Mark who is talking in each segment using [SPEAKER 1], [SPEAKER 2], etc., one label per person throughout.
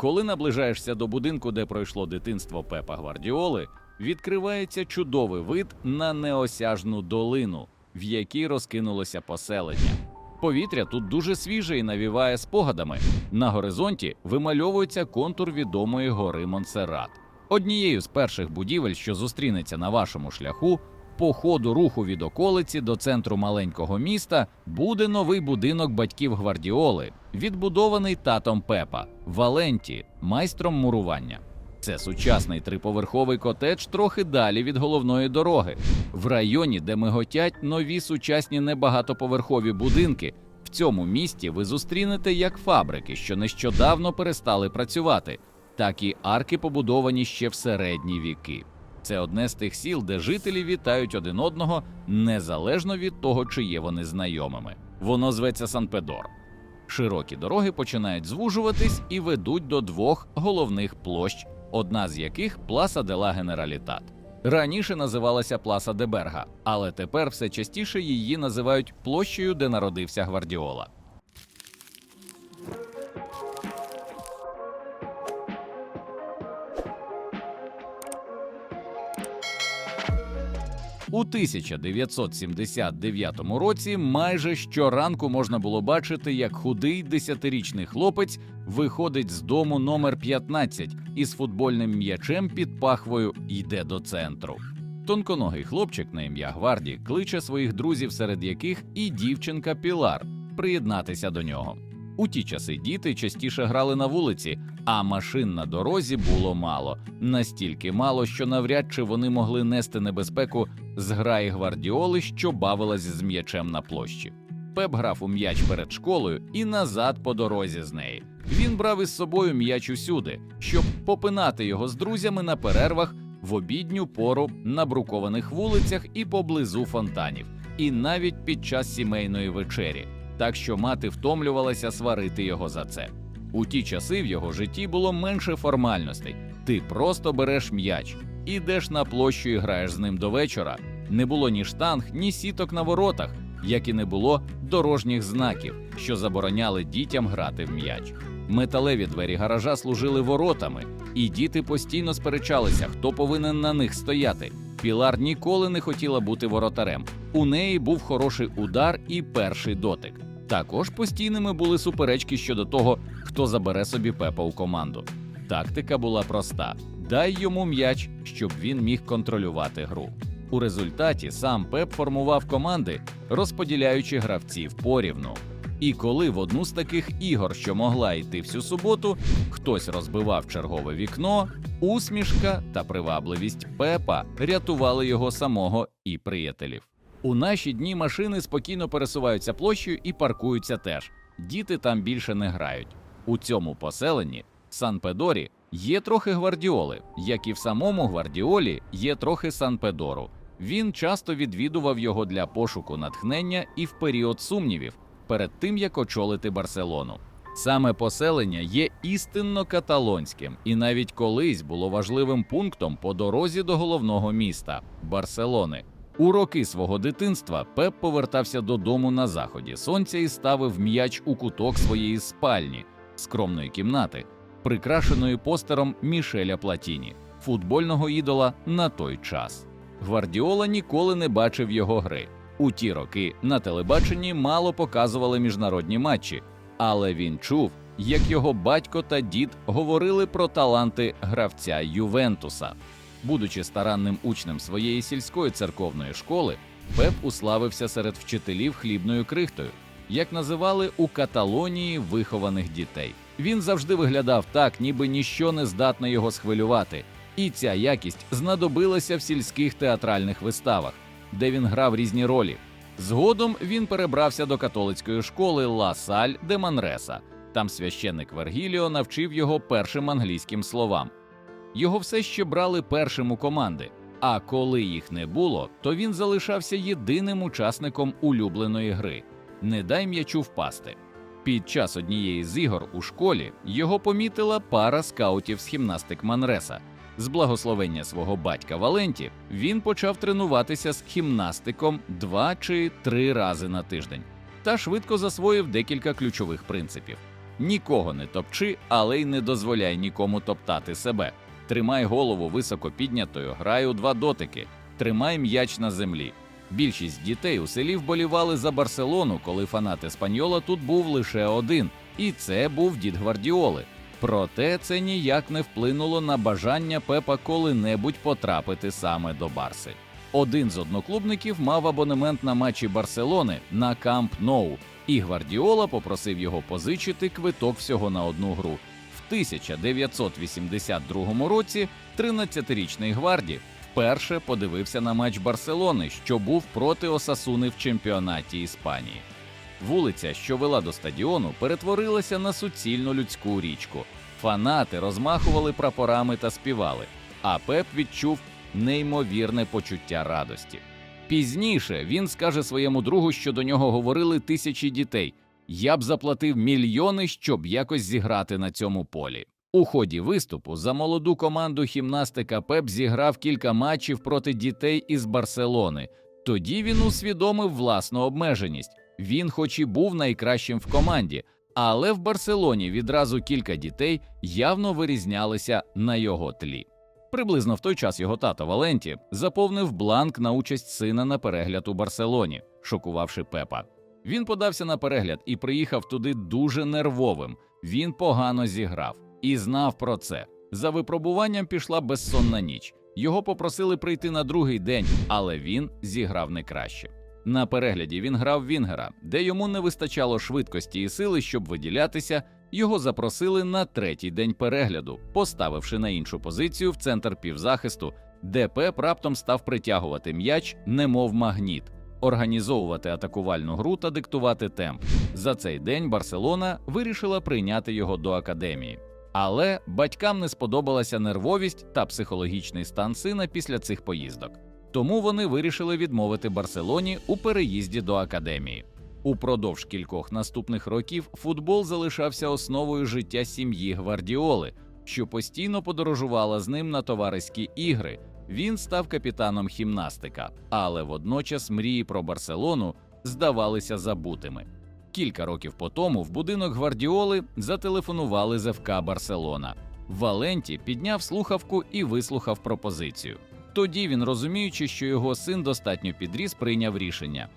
[SPEAKER 1] Коли наближаєшся до будинку, де пройшло дитинство Пепа Гвардіоли, відкривається чудовий вид на неосяжну долину, в якій розкинулося поселення. Повітря тут дуже свіже і навіває спогадами. На горизонті вимальовується контур відомої гори Монсеррат. Однією з перших будівель, що зустрінеться на вашому шляху, по ходу руху від околиці до центру маленького міста буде новий будинок батьків Гвардіоли, відбудований татом Пепа Валенті, майстром мурування. Це сучасний триповерховий котедж трохи далі від головної дороги, в районі, де миготять нові сучасні небагатоповерхові будинки. В цьому місті ви зустрінете як фабрики, що нещодавно перестали працювати, так і арки, побудовані ще в середні віки. Це одне з тих сіл, де жителі вітають один одного незалежно від того, чи є вони знайомими. Воно зветься Санпедор. Широкі дороги починають звужуватись і ведуть до двох головних площ, одна з яких Пласа де ла Генералітат. Раніше називалася Пласа де Берга, але тепер все частіше її називають площею, де народився Гвардіола. У 1979 році майже щоранку можна було бачити, як худий десятирічний хлопець виходить з дому номер 15 із футбольним м'ячем під пахвою йде до центру. Тонконогий хлопчик на ім'я Гварді кличе своїх друзів, серед яких і дівчинка Пілар, приєднатися до нього. У ті часи діти частіше грали на вулиці, а машин на дорозі було мало настільки мало, що навряд чи вони могли нести небезпеку з граї гвардіоли, що бавилась з м'ячем на площі. Пеп грав у м'яч перед школою і назад по дорозі з неї. Він брав із собою м'яч усюди, щоб попинати його з друзями на перервах в обідню пору на брукованих вулицях і поблизу фонтанів, і навіть під час сімейної вечері, так що мати втомлювалася сварити його за це. У ті часи в його житті було менше формальностей. Ти просто береш м'яч, ідеш на площу і граєш з ним до вечора. Не було ні штанг, ні сіток на воротах, як і не було дорожніх знаків, що забороняли дітям грати в м'яч. Металеві двері гаража служили воротами, і діти постійно сперечалися, хто повинен на них стояти. Пілар ніколи не хотіла бути воротарем. У неї був хороший удар і перший дотик. Також постійними були суперечки щодо того, хто забере собі Пепа у команду. Тактика була проста: дай йому м'яч, щоб він міг контролювати гру. У результаті сам Пеп формував команди, розподіляючи гравців порівну. І коли в одну з таких ігор, що могла йти всю суботу, хтось розбивав чергове вікно, усмішка та привабливість Пепа рятували його самого і приятелів. У наші дні машини спокійно пересуваються площею і паркуються теж. Діти там більше не грають. У цьому поселенні Сан-Педорі є трохи гвардіоли, як і в самому гвардіолі є трохи Сан-Педору. Він часто відвідував його для пошуку натхнення і в період сумнівів перед тим як очолити Барселону. Саме поселення є істинно каталонським і навіть колись було важливим пунктом по дорозі до головного міста Барселони. У роки свого дитинства Пеп повертався додому на заході сонця і ставив м'яч у куток своєї спальні, скромної кімнати, прикрашеної постером Мішеля Платіні, футбольного ідола на той час. Гвардіола ніколи не бачив його гри. У ті роки на телебаченні мало показували міжнародні матчі, але він чув, як його батько та дід говорили про таланти гравця Ювентуса. Будучи старанним учнем своєї сільської церковної школи, Пеп уславився серед вчителів хлібною крихтою, як називали у Каталонії вихованих дітей. Він завжди виглядав так, ніби ніщо не здатне його схвилювати, і ця якість знадобилася в сільських театральних виставах, де він грав різні ролі. Згодом він перебрався до католицької школи Ла Саль де Манреса. Там священник Вергіліо навчив його першим англійським словам. Його все ще брали першим у команди. А коли їх не було, то він залишався єдиним учасником улюбленої гри не дай м'ячу впасти. Під час однієї з ігор у школі його помітила пара скаутів з гімнастик Манреса. З благословення свого батька Валенті він почав тренуватися з гімнастиком два чи три рази на тиждень та швидко засвоїв декілька ключових принципів. Нікого не топчи, але й не дозволяй нікому топтати себе. Тримай голову високо піднятою, грай у два дотики, тримай м'яч на землі. Більшість дітей у селі вболівали за Барселону, коли фанат Еспаньола тут був лише один, і це був дід Гвардіоли. Проте це ніяк не вплинуло на бажання Пепа коли-небудь потрапити саме до Барси. Один з одноклубників мав абонемент на матчі Барселони на Камп Ноу, і Гвардіола попросив його позичити квиток всього на одну гру. В 1982 році 13-річний Гварді вперше подивився на матч Барселони, що був проти Осасуни в чемпіонаті Іспанії. Вулиця, що вела до стадіону, перетворилася на суцільну людську річку. Фанати розмахували прапорами та співали, а Пеп відчув неймовірне почуття радості. Пізніше він скаже своєму другу, що до нього говорили тисячі дітей. Я б заплатив мільйони, щоб якось зіграти на цьому полі. У ході виступу за молоду команду гімнастика Пеп зіграв кілька матчів проти дітей із Барселони. Тоді він усвідомив власну обмеженість. Він, хоч і був найкращим в команді, але в Барселоні відразу кілька дітей явно вирізнялися на його тлі. Приблизно в той час його тато Валенті заповнив бланк на участь сина на перегляд у Барселоні, шокувавши Пепа. Він подався на перегляд і приїхав туди дуже нервовим. Він погано зіграв і знав про це. За випробуванням пішла безсонна ніч. Його попросили прийти на другий день, але він зіграв не краще. На перегляді він грав Вінгера, де йому не вистачало швидкості і сили, щоб виділятися. Його запросили на третій день перегляду, поставивши на іншу позицію в центр півзахисту, де Пеп раптом став притягувати м'яч, немов магніт, організовувати атакувальну гру та диктувати темп. За цей день Барселона вирішила прийняти його до академії. Але батькам не сподобалася нервовість та психологічний стан сина після цих поїздок. Тому вони вирішили відмовити Барселоні у переїзді до академії. Упродовж кількох наступних років футбол залишався основою життя сім'ї Гвардіоли, що постійно подорожувала з ним на товариські ігри. Він став капітаном гімнастика, але водночас мрії про Барселону здавалися забутими. Кілька років по тому в будинок Гвардіоли зателефонували з ФК Барселона. Валенті підняв слухавку і вислухав пропозицію. Тоді він, розуміючи, що його син достатньо підріс, прийняв рішення.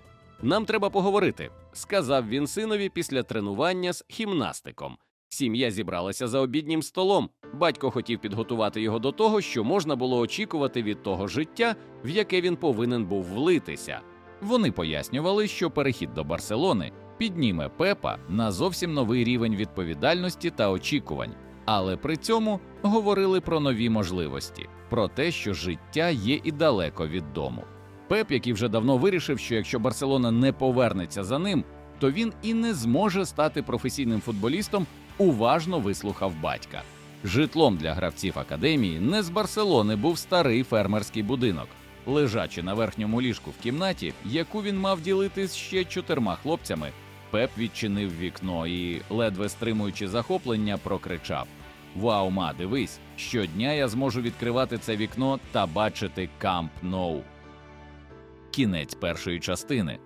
[SPEAKER 1] Нам треба поговорити, сказав він синові після тренування з гімнастиком. Сім'я зібралася за обіднім столом. Батько хотів підготувати його до того, що можна було очікувати від того життя, в яке він повинен був влитися. Вони пояснювали, що перехід до Барселони підніме Пепа на зовсім новий рівень відповідальності та очікувань, але при цьому говорили про нові можливості, про те, що життя є і далеко від дому. Пеп, який вже давно вирішив, що якщо Барселона не повернеться за ним, то він і не зможе стати професійним футболістом, уважно вислухав батька. Житлом для гравців академії не з Барселони був старий фермерський будинок. Лежачи на верхньому ліжку в кімнаті, яку він мав ділити з ще чотирма хлопцями, Пеп відчинив вікно і, ледве стримуючи захоплення, прокричав: Вау, ма, дивись! Щодня я зможу відкривати це вікно та бачити Камп Ноу. Кінець першої частини.